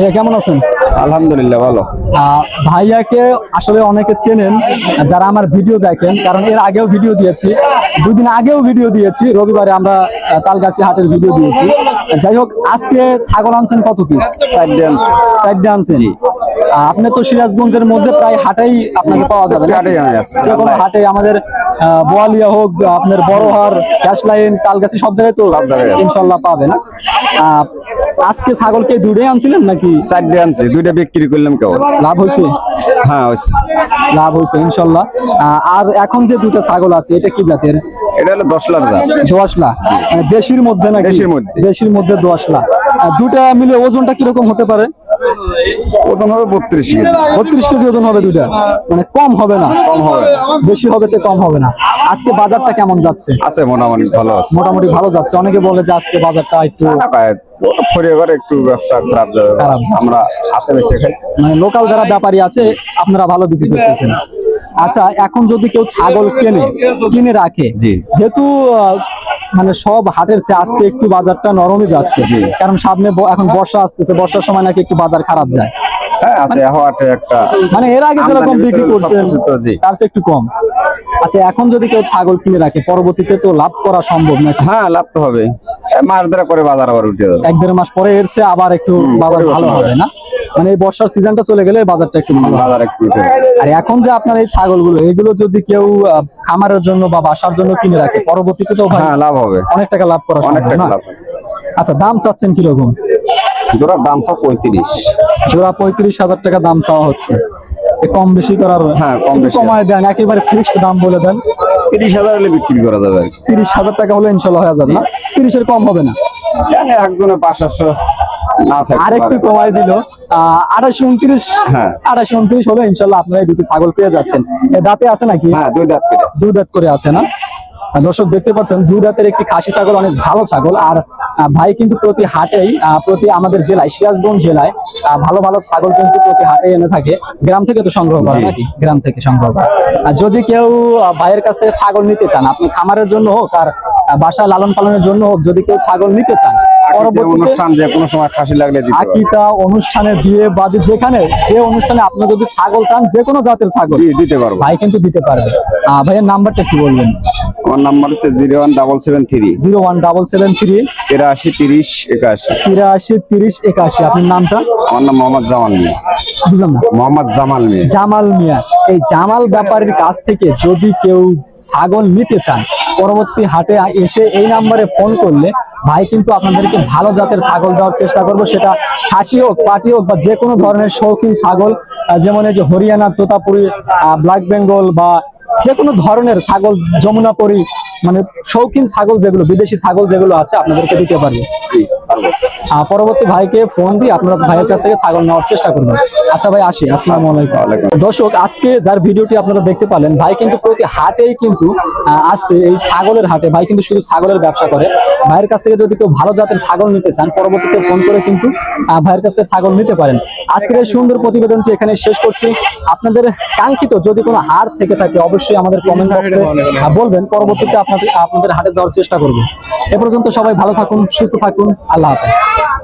ভাইয়া কেমন আছেন? আলহামদুলিল্লাহ ভালো। ভাইয়াকে আসলে অনেকে চেনেন যারা আমার ভিডিও দেখেন কারণ এর আগেও ভিডিও দিয়েছি দুদিন আগেও ভিডিও দিয়েছি রবিবারে আমরা তালগাছি হাটের ভিডিও দিয়েছি। যাই হোক আজকে ছাগল আনছেন কত পিস সাইড ড্যান্স চারটে আনছেন? আপনি তো সিরাজগঞ্জের মধ্যে প্রায় হাটেই আপনাকে পাওয়া যাবে। যে কোনো হাটে আমাদের বোয়ালিয়া হোক আপনার বড়হার ক্যাশ লাইন তালগাছি সব জায়গায় তো। ইনশাল্লাহ পাবেন আজকে ছাগলকে দুটোই আনছিলেন নাকি? চারটে ড্যান্স দুইটা বিক্রি করলাম কেউ। লাভ হয়েছে? হ্যাঁ হয়েছে। লাভ হয়েছে ইনশাল্লাহ। আর এখন যে দুটো ছাগল আছে এটা কি জাতের? এটা হলো দশ লাখ দেশির মধ্যে নাকি? দেশির মধ্যে। দেশির মধ্যে দোয়াশলা। আহ, দুটা মিলে ওজনটা কীরকম হতে পারে? প্রথম হবে বত্রিশ কেজি। বত্রিশ কেজি ওজন হবে দুটা মানে কম হবে না। কম হবে। বেশি হবে তো কম হবে না। আজকে বাজারটা কেমন যাচ্ছে? আছে মোটামুটি ভালো আছে। মোটামুটি ভালো যাচ্ছে। অনেকে বলে যে আজকে বাজারটা একটু একটু ব্যবসা খারাপ যাবে। আমরা হাতে বেঁচে খাই। মানে লোকাল যারা ব্যাপারী আছে আপনারা ভালো বিক্রি করতেছেন। আচ্ছা এখন যদি কেউ ছাগল কেনে কিনে রাখে। যেহেতু মানে সব হাটের চেয়ে আজকে একটু বাজারটা নরমই যাচ্ছে। কারণ সামনে এখন বর্ষা আসতেছে বর্ষার সময় নাকি একটু বাজার খারাপ যায়। হ্যাঁ আছে হাটে একটা মানে এর আগে যেরকম বিক্রি বিক্রি করছেন সবকিছু তো জি। তার চেয়ে একটু কম। আচ্ছা এখন যদি কেউ ছাগল কিনে রাখে পরবর্তীতে তো লাভ করা সম্ভব হ্যাঁ লাভ তো হবে মাস ধরে করে বাজার আবার উঠে যাবে এক দেড় মাস পরে এর চেয়ে আবার একটু বাজার ভালো হবে। না? মানে এই বর্ষার সিজনটা চলে গেলে বাজারটা একটু বাজার একটু আর এখন যে আপনার এই ছাগলগুলো এগুলো যদি কেউ খামারের জন্য বা বাসার জন্য কিনে রাখে পরবর্তীতে তো ভাই হ্যাঁ লাভ হবে। অনেক টাকা লাভ করা অনেক টাকা লাভ আচ্ছা দাম চাচ্ছেন কীরকম? জোড়ার দাম সব পঁয়ত্রিশ। জোড়া পঁয়ত্রিশ হাজার টাকা দাম চাওয়া হচ্ছে। কম বেশি করার হ্যাঁ, কম বেশি। কমায় দেন একেবারে ফিক্সড দাম বলে দেন। তিরিশ হাজার হলে বিক্রি করা যাবে তিরিশ হাজার টাকা হলে ইনশাল্লাহ হয়ে যাবে না? তিরিশের কম হবে না? জানি একজনের না থাকে আর একটু কমাই দিল। আড়াইশো উনত্রিশ হ্যাঁ। আড়াইশো উনত্রিশ হলে ইনশাল্লাহ আপনারা দুটি ছাগল পেয়ে যাচ্ছেন। দাঁতে আছে নাকি? হ্যাঁ দুই দাঁত করে। দুই দাঁত করে আছে না? দর্শক দেখতে পাচ্ছেন দুই দাঁতের একটি খাসি ছাগল অনেক ভালো ছাগল। আর ভাই কিন্তু প্রতি হাটেই প্রতি আমাদের জেলায় সিরাজগঞ্জ জেলায় ভালো ভালো ছাগল কিন্তু প্রতি হাটে এনে থাকে। গ্রাম থেকে তো সংগ্রহ করে নাকি? গ্রাম থেকে সংগ্রহ করে। আর যদি কেউ ভাইয়ের কাছ থেকে ছাগল নিতে চান আপনি খামারের জন্য হোক আর বাসা লালন পালনের জন্য হোক যদি কেউ ছাগল নিতে চান অনুষ্ঠান যে কোনো সময় খাসি লাগলে আকিতা অনুষ্ঠানে বিয়ে বাদে যেখানে যে অনুষ্ঠানে আপনি যদি ছাগল চান যে কোনো জাতের ছাগল দিতে পারব। ভাই কিন্তু দিতে পারবে। ভাইয়ের নাম্বারটা একটু বলবেন। আমার নাম্বার হচ্ছে zero one double seven three. Zero one double seven three তিরাশি তিরিশ একাশি। তিরাশি তিরিশ একাশি। আপনার নামটা? আমার নাম মোহাম্মদ জামাল মিয়া। বুঝলাম মোহাম্মদ জামাল মিয়া। জামাল মিয়া। এই জামাল ব্যাপারীর কাছ থেকে যদি কেউ ছাগল নিতে চান পরবর্তী হাটে এসে এই নাম্বারে ফোন করলে ভাই কিন্তু আপনাদেরকে ভালো জাতের ছাগল দেওয়ার চেষ্টা করব। সেটা খাসি হোক, পাটি হোক বা যে কোনো ধরনের শৌখিন ছাগল যেমন এই যে হরিয়ানা, তোতাপুরি ব্ল্যাক বেঙ্গল বা যে কোনো ধরনের ছাগল যমুনা যমুনাপুরি মানে শৌখিন ছাগল যেগুলো বিদেশি ছাগল যেগুলো আছে আপনাদেরকে দিতে পারবে। পরবর্তী ভাইকে ফোন দিয়ে আপনারা ভাইয়ের কাছ থেকে ছাগল নেওয়ার চেষ্টা করবেন। আচ্ছা ভাই আসি। আসসালামু আলাইকুম। দর্শক আজকে যার ভিডিওটি আপনারা দেখতে পারলেন ভাই কিন্তু প্রতি হাটেই কিন্তু আসছে এই ছাগলের হাটে। ভাই কিন্তু শুধু ছাগলের ব্যবসা করে। ভাইয়ের কাছ থেকে যদি কেউ ভালো জাতের ছাগল নিতে চান পরবর্তীতে ফোন করে কিন্তু ভাইয়ের কাছ থেকে ছাগল নিতে পারেন। আজকের এই সুন্দর প্রতিবেদনটি এখানে শেষ করছি। আপনাদের কাঙ্ক্ষিত যদি কোনো হাট থেকে থাকে অবশ্যই আমাদের কমেন্ট বক্সে বলবেন। পরবর্তীতে আপনাদের আপনাদের হাটে যাওয়ার চেষ্টা করব। এ পর্যন্ত সবাই ভালো থাকুন সুস্থ থাকুন। আল্লাহ হাফেজ।